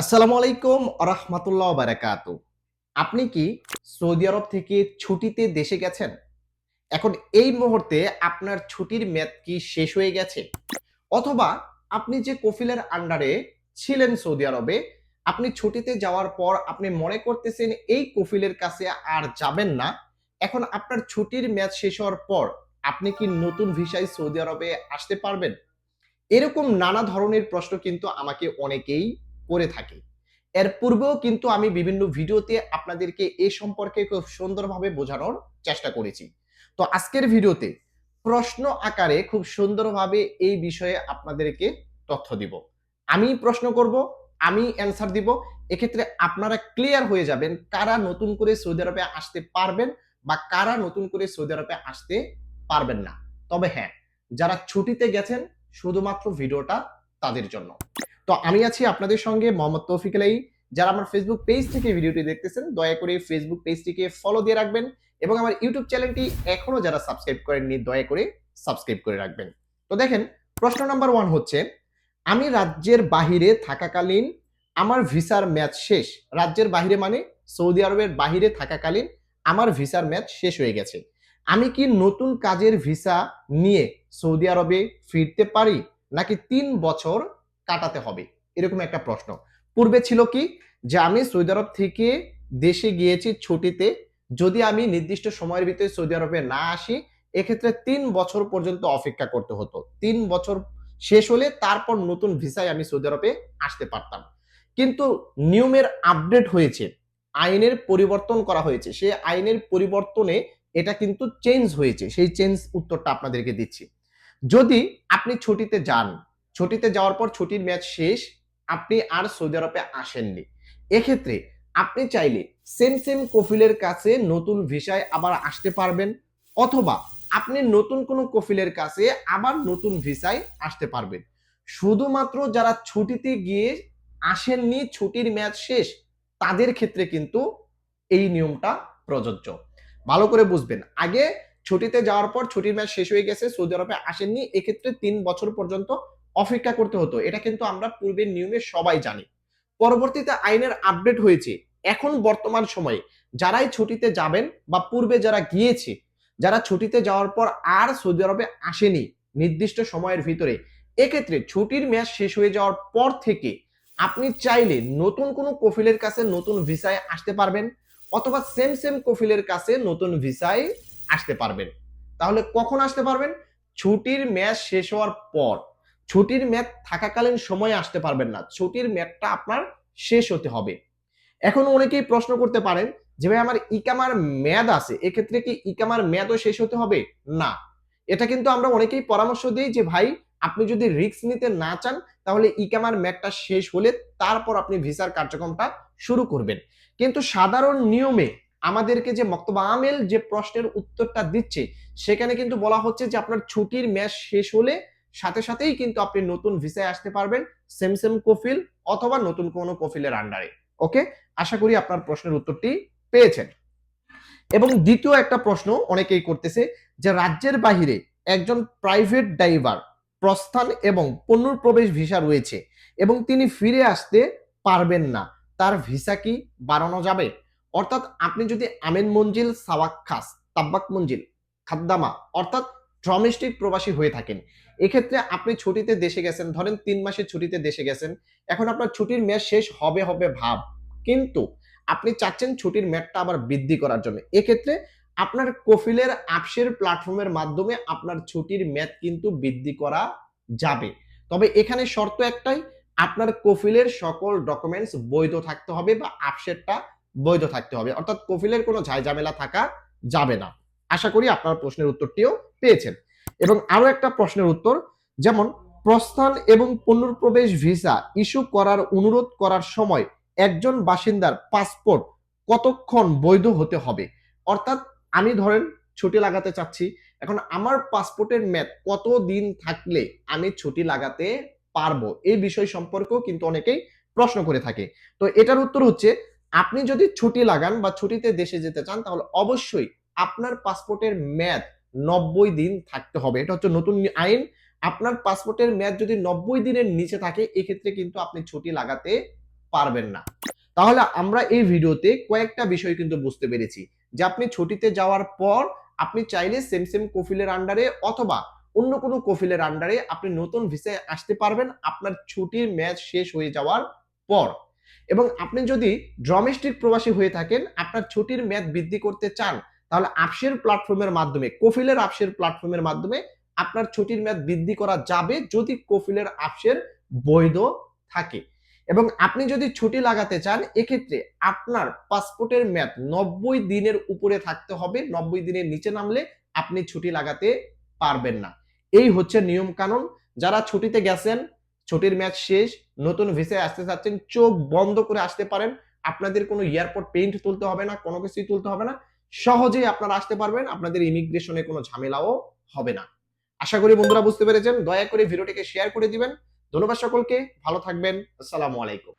আসসালামু আলাইকুম আরহামাতুল্লাহ বারাকাত আপনি কি সৌদি আরব থেকে ছুটিতে দেশে গেছেন? এখন এই মুহূর্তে আপনার ছুটির মেয়াদ কি শেষ হয়ে গেছে? অথবা আপনি যে কফিলের আন্ডারে ছিলেন সৌদি আরবে, আপনি ছুটিতে যাওয়ার পর আপনি মনে করতেছেন এই কফিলের কাছে আর যাবেন না। এখন আপনার ছুটির মেয়াদ শেষ হওয়ার পর আপনি কি নতুন ভিসায় সৌদি আরবে আসতে পারবেন? এরকম নানা ধরনের প্রশ্ন কিন্তু আমাকে অনেকেই করে থাকে। এর পূর্বেও কিন্তু আমি বিভিন্ন ভিডিওতে আপনাদেরকে এ সম্পর্কে খুব সুন্দরভাবে বোঝানোর চেষ্টা করেছি। তো আজকের ভিডিওতে প্রশ্ন আকারে খুব সুন্দরভাবে এই বিষয়ে আপনাদেরকে তথ্য দিব। আমি প্রশ্ন করব, আমি অ্যান্সার দিব। এক্ষেত্রে আপনারা ক্লিয়ার হয়ে যাবেন কারা নতুন করে সৌদি আরবে আসতে পারবেন বা কারা নতুন করে সৌদি আরবে আসতে পারবেন না। তবে হ্যাঁ যারা ছুটিতে গেছেন, শুধুমাত্র ভিডিওটা তাদের জন্য। তো আমি আছি আপনাদের সঙ্গে মোহাম্মদ তৌফিক আলাই। যারা আমার ফেসবুক পেজ থেকে ভিডিওটি দেখতেছেন, দয়া করে ফেসবুক পেজটিকে ফলো দিয়ে রাখবেন এবং আমার ইউটিউব চ্যানেলটি এখনও যারা সাবস্ক্রাইব করেননি, দয়া করে সাবস্ক্রাইব করে রাখবেন। তো দেখেন, প্রশ্ন নাম্বার ওয়ান হচ্ছে, আমি রাজ্যের বাহিরে থাকাকালীন আমার ভিসার ম্যাচ শেষ। রাজ্যের বাহিরে মানে সৌদি আরবের বাহিরে থাকাকালীন আমার ভিসার ম্যাচ শেষ হয়ে গেছে। আমি কি নতুন কাজের ভিসা নিয়ে সৌদি আরবে ফিরতে পারি? নাকি তিন বছর কাটাতে হবে? এরকম একটা প্রশ্ন। পূর্বে ছিল কি যে আমি সৌদি আরব থেকে দেশে গিয়েছি ছুটিতে, যদি আমি নির্দিষ্ট সময়ের ভিতরে সৌদি আরবে না আসি, এক্ষেত্রে তিন বছর পর্যন্ত অপেক্ষা করতে হতো। তিন বছর শেষ হলে তারপর নতুন ভিসায় আমি সৌদি আরবে আসতে পারতাম। কিন্তু নিয়মের আপডেট হয়েছে, আইনের পরিবর্তন করা হয়েছে। সেই আইনের পরিবর্তনে এটা কিন্তু চেঞ্জ হয়েছে। সেই চেঞ্জ উত্তরটা আপনাদেরকে দিচ্ছি। যদি আপনি ছুটিতে যান, ছুটিতে যাওয়ার পর ছুটির ম্যাচ শেষ, আপনি আর সৌদি আরবে আসেননি। এক্ষেত্রে আপনি চাইলে সেম সেম কফিলের কাছে নতুন ভিসায় আবার আসতে পারবেন, অথবা আপনি নতুন কোনো কফিলের কাছে আবার নতুন ভিসায় আসতে পারবেন। শুধুমাত্র যারা ছুটিতে গিয়ে আসেননি, ছুটির ম্যাচ শেষ, তাদের ক্ষেত্রে কিন্তু এই নিয়মটা প্রযোজ্য। ভালো করে বুঝবেন। আগে ছুটিতে যাওয়ার পর ছুটির ম্যাচ শেষ হয়ে গেছে, সৌদি আরবে আসেননি, এক্ষেত্রে তিন বছর পর্যন্ত অপেক্ষা করতে হতো। এটা কিন্তু আমরা পূর্বের নিয়মে সবাই জানি। পরবর্তীতে আইনের আপডেট হয়েছে। এখন বর্তমান সময়ে যারাই ছুটিতে যাবেন বা পূর্বে যারা গিয়েছে, যারা ছুটিতে যাওয়ার পর আর সৌদি আরবে আসেনি নির্দিষ্ট সময়ের ভিতরে, এক্ষেত্রে ছুটির মেয়াদ শেষ হয়ে যাওয়ার পর থেকে আপনি চাইলে নতুন কোনো কফিলের কাছে নতুন ভিসায় আসতে পারবেন, অথবা সেম সেম কফিলের কাছে নতুন ভিসায় আসতে পারবেন। তাহলে কখন আসতে পারবেন? ছুটির মেয়াদ শেষ হওয়ার পর। ছুটির মেয়াদ থাকাকালীন সময়ে আসতে পারবেন না। ছুটির মেয়াদটা আপনার শেষ হতে হবে। এখন অনেকেই প্রশ্ন করতে পারেন যে, ভাই, আমার ইকামার মেয়াদ আছে। এক্ষেত্রে কি ইকামার মেয়াদও শেষ হতে হবে? না। এটা কিন্তু আমরা অনেকেই পরামর্শ দিই যে, ভাই, আপনি যদি রিস্ক নিতে না চান, তাহলে ইকামার মেয়াদটা শেষ হলে তারপর আপনি ভিসার কার্যক্রমটা শুরু করবেন। কিন্তু সাধারণ নিয়মে আমাদেরকে যে মক্তবা আমেল যে প্রশ্নের উত্তরটা দিচ্ছে, সেখানে কিন্তু বলা হচ্ছে যে আপনার ছুটির মেয়াদ শেষ হলে সাথে সাথেই কিন্তু আপনি নতুন ভিসায় আসতে পারবেন সেম সেম কফিল অথবা নতুন কোনো কফিলের আন্ডারে ওকে আশা করি আপনার প্রশ্নের উত্তরটি পেয়েছেন। এবং দ্বিতীয় একটা প্রশ্ন অনেকেই করতেছে যে রাজ্যের বাহিরে একজন প্রাইভেট ড্রাইভার প্রস্থান এবং প্রবেশ ভিসা রয়েছে এবং তিনি ফিরে আসতে পারবেন না, তার ভিসা কি বাড়ানো যাবে? অর্থাৎ আপনি যদি আমেন মঞ্জিল সাওয়াক্কাস তাব্বাক মঞ্জিল, খাদ্দামা, অর্থাৎ ড্রমেস্টিক প্রবাসী হয়ে থাকেন। এক্ষেত্রে আপনি ছুটিতে দেশে গেছেন, ধরেন তিন মাসের ছুটিতে দেশে গেছেন, এখন আপনার ছুটির মেয়াদ শেষ হবে হবে ভাব। কিন্তু আপনি চাচ্ছেন ছুটির মেয়াদটা আবার বৃদ্ধি করার জন্য। এক্ষেত্রে আপনার কফিলের আপসের প্ল্যাটফর্মের মাধ্যমে আপনার ছুটির মেয়াদ কিন্তু বৃদ্ধি করা যাবে। তবে এখানে শর্ত একটাই, আপনার কফিলের সকল ডকুমেন্টস বৈধ থাকতে হবে বা আপসেটটা বৈধ থাকতে হবে। অর্থাৎ কফিলের কোনো ঝামেলা থাকা যাবে না। আশা করি আপনার প্রশ্নের উত্তরটিও পেয়েছেন। এবং আরও একটা প্রশ্নের উত্তর, যেমন, প্রস্থান এবং পুনর্প্রবেশ ভিসা ইস্যু করার অনুরোধ করার সময় একজন বাসিন্দার পাসপোর্ট কতক্ষণ বৈধ হতে হবে? অর্থাৎ আমি ধরেন ছুটি লাগাতে চাচ্ছি, এখন আমার পাসপোর্টের মেয়াদ কত দিন থাকলে আমি ছুটি লাগাতে পারব? এই বিষয় সম্পর্কেও কিন্তু অনেকেই প্রশ্ন করে থাকে। তো এটার উত্তর হচ্ছে আপনি যদি ছুটি লাগান বা ছুটিতে দেশে যেতে চান, তাহলে অবশ্যই আপনার পাসপোর্টের মেয়াদ নব্বই দিন থাকতে হবে। এটা হচ্ছে নতুন আইন। আপনার পাসপোর্টের মেয়াদ যদি নব্বই দিনের নিচে থাকে, এক্ষেত্রে কিন্তু আপনি ছুটি লাগাতে পারবেন না। তাহলে আমরা এই ভিডিওতে কয়েকটা বিষয় কিন্তু বুঝতে পেরেছি। যে আপনি ছুটিতে যাওয়ার পর আপনি চাইলে সেম সেম কফিলের আন্ডারে অথবা অন্য কোনো কফিলের আন্ডারে আপনি নতুন ভিসায় আসতে পারবেন। আপনার ছুটির ম্যাচ শেষ হয়ে যাওয়ার পর। এবং আপনি যদি ডোমেস্টিক প্রবাসী হয়ে থাকেন, আপনার ছুটির মেয়াদ বৃদ্ধি করতে চান, তাহলে আপসের প্ল্যাটফর্মের মাধ্যমে, কফিলের আপসের প্ল্যাটফর্মের মাধ্যমে আপনার ছুটির মেয়াদ বৃদ্ধি করা যাবে যদি কফিলের আপসের বৈধ থাকে। এবং আপনি যদি ছুটি লাগাতে চান, এক্ষেত্রে আপনার পাসপোর্টের মেয়াদ নব্বই দিনের উপরে থাকতে হবে, নব্বই দিনের নিচে নামলে আপনি ছুটি লাগাতে পারবেন না। এই হচ্ছে নিয়ম কানুন যারা ছুটিতে গেছেন ছুটির ম্যাচ শেষ, নতুন ভিসায় আসতে চাচ্ছেন, চোখ বন্ধ করে আসতে পারেন। আপনাদের কোনো এয়ারপোর্ট পেইন্ট তুলতে হবে না, কোনো কিছুই তুলতে হবে না। সহজেই আপনারা আসতে পারবেন, আপনাদের ইমিগ্রেশনে কোনো ঝামেলাও হবে না। আশা করি বন্ধুরা বুঝতে পেরেছেন, দয়া করে ভিডিওটিকে শেয়ার করে দিবেন। ধন্যবাদ সকলকে, ভালো থাকবেন, আসসালামু আলাইকুম।